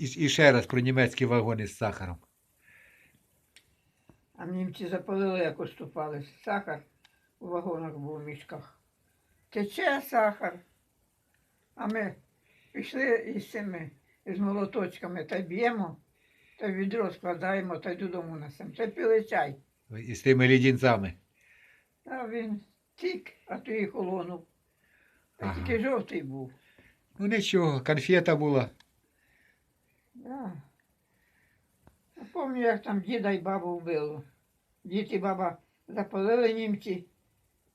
І, і ще раз про німецькі вагони з сахаром. А німці запалили, як уступали. Сахар у вагонах був в мішках. Тече сахар. А ми пішли із цими з молоточками та б'ємо, та відро складаємо та й додому несемо. Та пили чай. І з тими лідінцями. А він тік, а то і холонув. Та Ага. тільки жовтий був. Ну нічого, конфета була. Да. Я пам'ятаю, як там діда й бабу вбило. Дід і баба запалили німці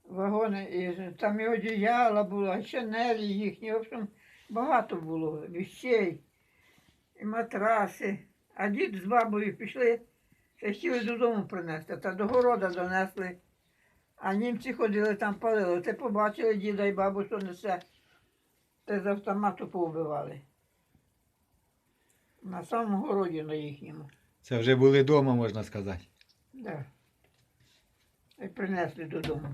вагони, і там і одіяла було, і шинелі їхні. В общем, багато було вещей, і матраси. А дід з бабою пішли, ще хотіли додому принести, та до города донесли. А німці ходили там палили. Ти побачили діда і бабу, що несе. Те з автомату повбивали. На самому городі на їхньому. Це вже були вдома, можна сказати. Да. І принесли додому.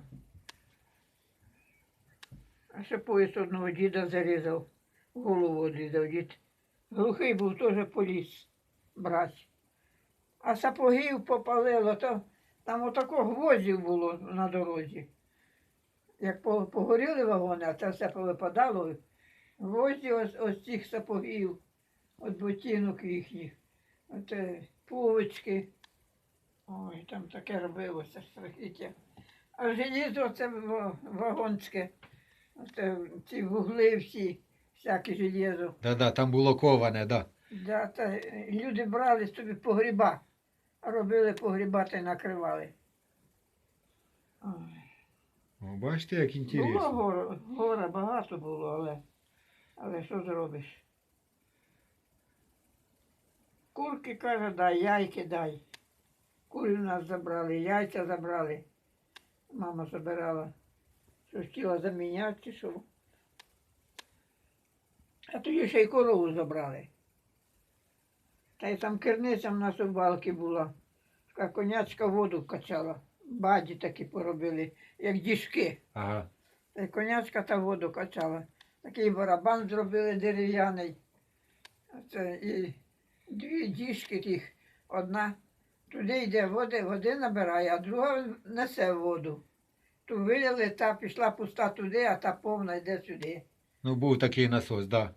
А ще поїзд одного діда зарізав, голову відрізав дід. Глухий був теж поліз брати. А сапогів попалило, то там отако гвоздів було на дорозі. Як погоріли вагони, а це все повипадало, гвозді ось, ось цих сапогів, от ботинок їхніх, от е. Ой, там таке робилося страхіття. А желізо це ва- вагонське. Це ці вугли всі, всяке желізо. Да-да, там було коване, да. Да, та е, люди брали собі погріба, робили погріба та й накривали. Ой. Бачите, як Було інтересно. гора, гора багато було, але, але що зробиш? Курки каже, дай, яйки дай. Кури в нас забрали, яйця забрали. Мама забирала. Що хотіла заміняти, чи що. А тоді ще й корову забрали. Та й там керниця в нас у балки була. Така конячка воду качала. Баді такі поробили, як діжки. Ага. Та й конячка та воду качала. Такий барабан зробили дерев'яний. Це і дві діжки тих. Одна туди йде води, води набирає, а друга несе воду. Ту виляли, та пішла пуста туди, а та повна йде сюди. Ну був такий насос, да.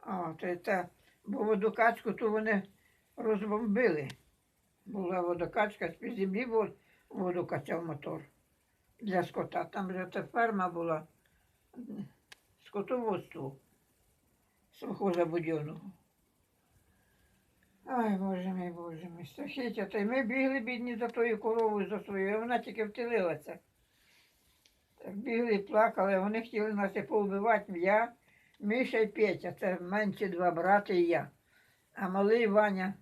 А, то та, бо водокачку ту вони розбомбили. Була водокачка, з-під землі вод- воду качав мотор для скота. Там же та ферма була скотоводство совхоза будьоного. Ай, боже мій, боже мій, страхіття. Та й ми бігли бідні за тою коровою, за своєю, а вона тільки втілилася. Так бігли, плакали, вони хотіли нас і повбивати. Я, Міша і Петя, це менші два брати і я. А малий Ваня,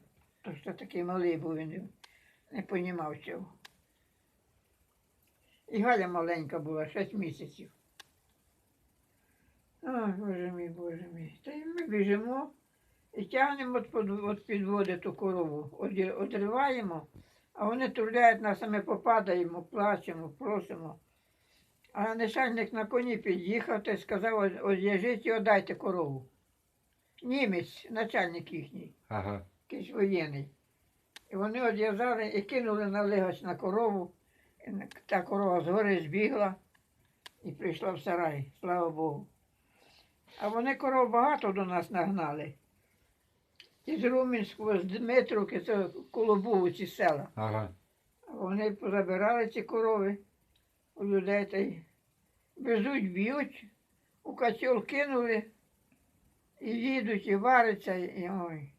то що такий малий був, він не понімав цього. І Галя маленька була, 6 місяців. Ой, боже мій, боже мій. Та й ми біжимо і тягнемо від підводи ту корову, одриваємо, а вони турляють нас, а ми попадаємо, плачемо, просимо. А начальник на коні під'їхав та сказав, «Ось- і отдайте корову. Німець, начальник їхній Ага. якийсь воєнний. І вони одв'язали і кинули на лигач на корову. І та корова згори збігла і прийшла в сарай, слава Богу. А вони коров багато до нас нагнали. Із Румінського, з Дмитровки, це коло ці села. Ага. Вони позабирали ці корови у людей та й везуть, б'ють, у котел кинули, і їдуть, і варяться, і ой.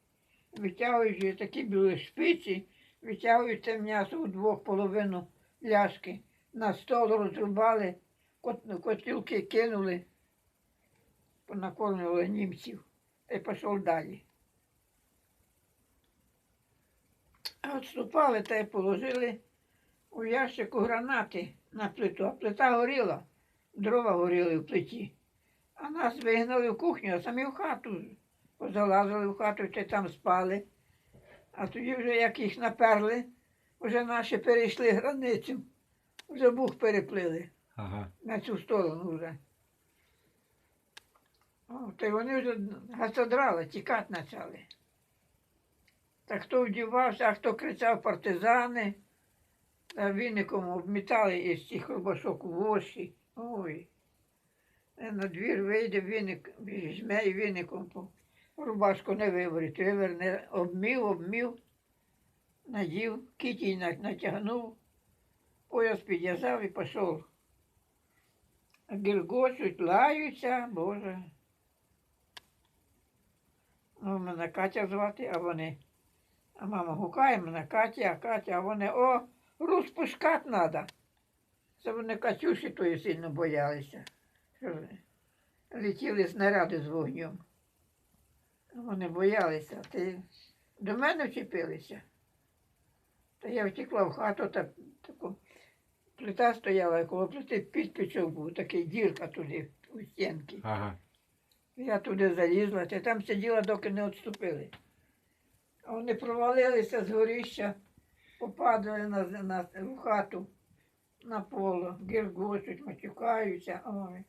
Витягують і такі були шпиці, витягують те м'ясо у двох половину ляшки, на стол розрубали, кот- котілки кинули, понакормлювали німців й пішов далі. А відступали та й положили у ящику гранати на плиту, а плита горіла, дрова горіли в плиті. А нас вигнали в кухню, а самі в хату позалазили в хату та там спали. А тоді вже як їх наперли, вже наші перейшли границю, вже бух переплили Ага. на цю сторону вже. О, та й вони вже гасодрали, тікати почали. Та хто вдівався, а хто кричав партизани, та віником обмітали із цих рубашок воші. Ой. Е, На двір вийде віник, візьме і віником по рубашку не виворить, виверне, обмів, обмів, надів, кітій натягнув, пояс підв'язав і пішов. Гіргочуть, лаються, Боже. Ну, мене Катя звати, а вони. А мама гукає мене Катя, Катя, а вони, о, розпускати треба. Це вони Катюші тої сильно боялися. Летіли снаряди з вогнем. Вони боялися. Ти до мене вчепилися. Та я втекла в хату, та таку плита стояла, коло плити підпічок був, такий дірка туди у стінки. Ага. Я туди залізла, та там сиділа, доки не відступили. Вони провалилися з горища, попадали на, на, в хату на поло, гіргочуть, матюкаються. Ой.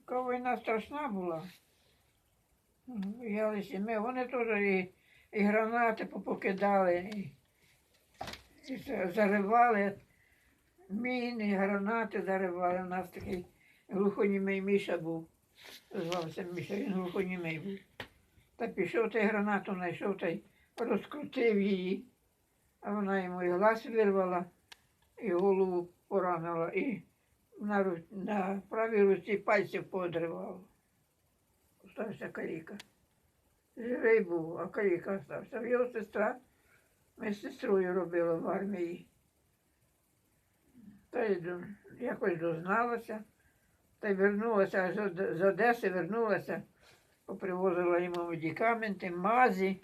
Яка війна страшна була. Боялися ми. Вони теж і, і гранати попокидали, і, і заривали міни, гранати заривали. У нас такий глухонімий Міша був звався Міша, він глухонімий був. Та пішов та гранату знайшов та розкрутив її, а вона йому і глаз вирвала, і голову поранила, і на, на правій руці пальців подривала. Остався каліка. Живий був, а каліка остався. Його сестра, ми з сестрою робили в армії. Та й якось дозналася. Та й вернулася з Одеси, вернулася, попривозила йому медикаменти, мазі,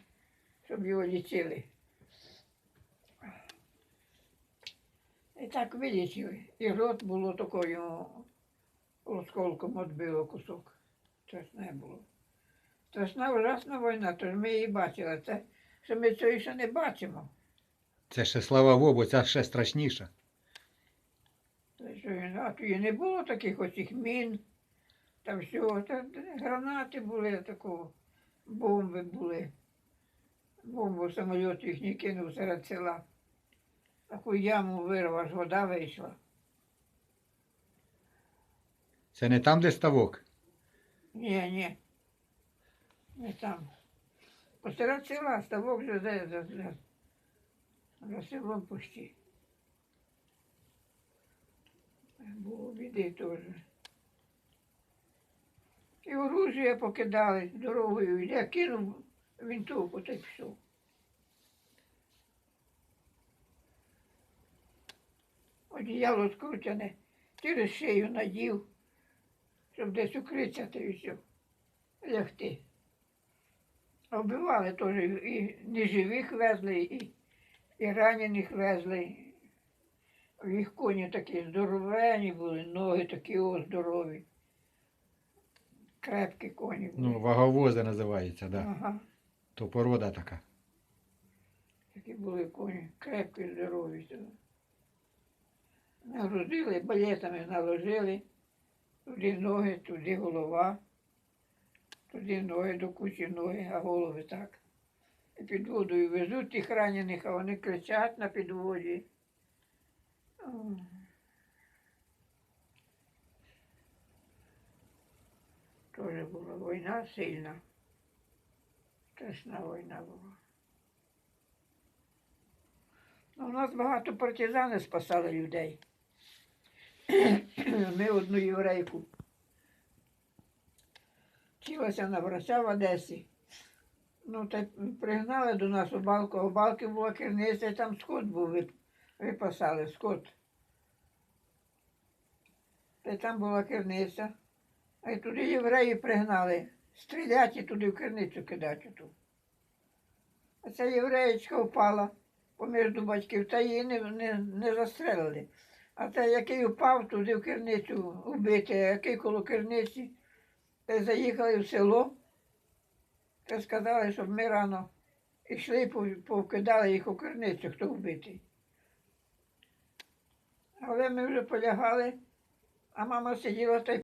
щоб його лічили. І так вилічили. І рот було такою осколком відбило кусок. Страшне було. Страшна ужасна війна, тож ми її бачили. Це, що ми цього ще не бачимо. Це ще слава Богу, це ще страшніше. Та що, А тоді не було таких оцих мін, та всього. Та гранати були такого, бомби були. Бомбу самоліт їхній кинув серед села. Таку яму вирвав, аж вода вийшла. Це не там, де ставок. Ні, ні. Не там. Посеред села ставок же за, за, за, за селом почти. Було біди теж. І оружие покидали дорогою. Я кинув вінтовку та й пішов. Одіяло скручене, через шию надів, щоб десь укритися та й все. Лягти. А Вбивали теж і неживих везли, і, і ранених везли. Їх коні такі здоровені були, ноги такі о, здорові. Крепкі коні були. Ну, ваговози називається, да. Ага. То порода така. Такі були коні, крепкі, здорові. Нагрузили, балетами наложили. Туди ноги, туди голова. Туди ноги, до кучі ноги, а голови так. І під водою везуть тих ранених, а вони кричать на підводі. Тоже була війна сильна. Страшна війна була. Ну, у нас багато партизани спасали людей. Ми одну єврейку. Вчилася на врача в Одесі. Ну, та пригнали до нас у балку, у балки була керниця, і там скот був, вип- випасали скот. Та там була керниця. А й туди євреї пригнали, стрілять і туди в керницю кидати оту. А ця євреєчка впала поміж батьків, та її не, не, не застрелили. А той, який упав туди в керницю убити, а який коло керниці, й заїхали в село, та сказали, щоб ми рано йшли, пов- повкидали їх у керницю, хто вбитий. Але ми вже полягали, а мама сиділа та й